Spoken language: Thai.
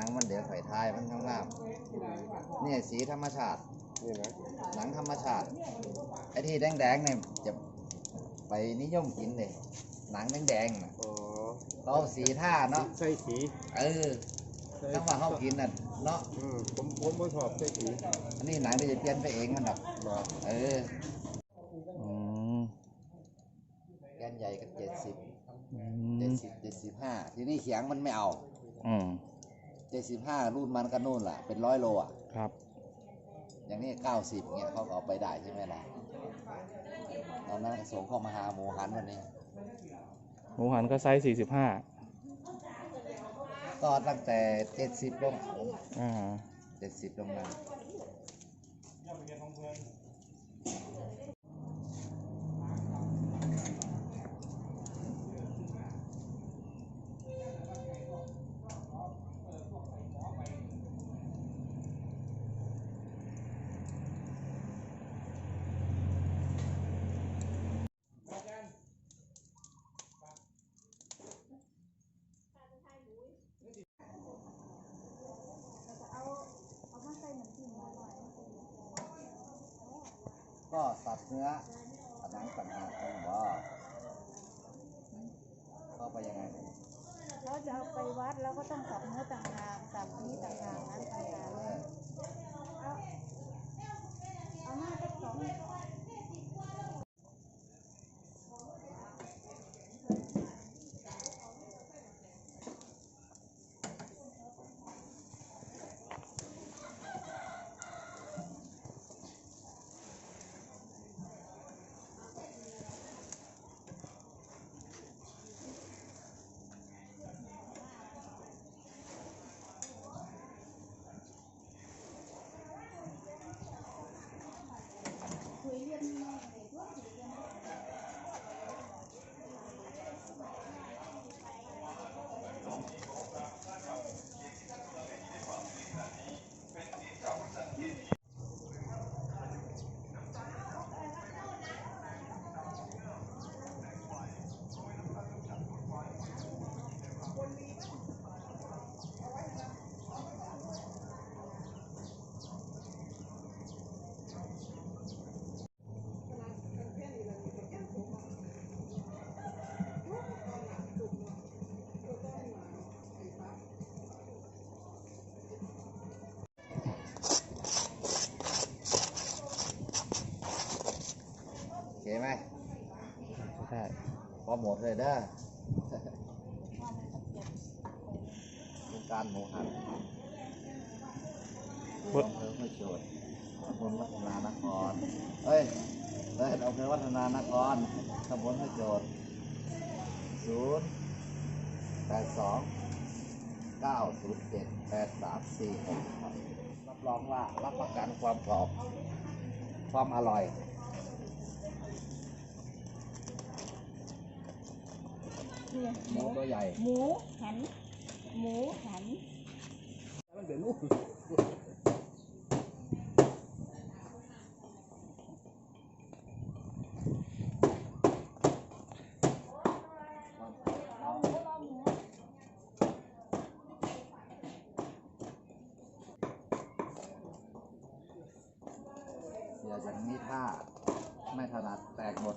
นังมันเดี๋ยวไข่ทายมันงามๆเนี่ยสีธรรมชาตินี่นะหนังธรรมชาติไอ้ที่แดงๆเนี่ยจะไปนิยมกินเลยหนังแดงๆน่ะอ๋อเขาเอาสีท่าเนาะใส่สีเออใส่ถ้าว่าเขากินน่ะเนาะอืมผมผมไม่ชอบใส่สีอันนี้หนังที่จะเปลี่ยนไปเองมันแบบมาเอออืมแกนใหญ่กับเจ็ดสิบอืเจ็ดมสิบเจ็ดสิบห้าทีนี้เขียงมันไม่เอา อืม เจ็ดสิบห้ารุ่นมันก็นู่นล่ะ เป็นร้อยโลอะ ครับ อย่างนี้เก้าสิบเงี้ยเขาก็เอาไปได้ใช่ไหมล่ะตอนนั้นก็ส่งเข้ามาหาหมูหันวันนี้ หมูหันก็ไซส์สี่สิบห้าก็ตั้งแต่เจ็ดสิบลงอ่าเจ็ดสิบลงมา ก็ตัดเนื้อตัดหนังต่างหากผมว่าเข้าไปยังไงเราจะเอาไปวัดแล้วก็ต้องสับเนื้อต่างหากสับนี้ต่างหากนั้นต่างหากเลยเอาเอามาสักสอง โอเคไหม ใช่ พ อหมดเลยเด้วงการหมูหันอำเภอห้วยโจทย์ตำบลวัฒนานคร เอ้ยเอ้ยอำเภอวัฒนานครตำบลห้วยโจทย์ศูนย์แปดสองเก้าศูนย์เจ็ดแปดสามสี่รับรองว่ารับประกันความกรอบ ความอร่อย เนี่ยหมูตัวใหญ่หมูหัน หมูหัน มันเป็นลูกเสียอย่างนี้ถ้าไม่ถนัดแตกหมด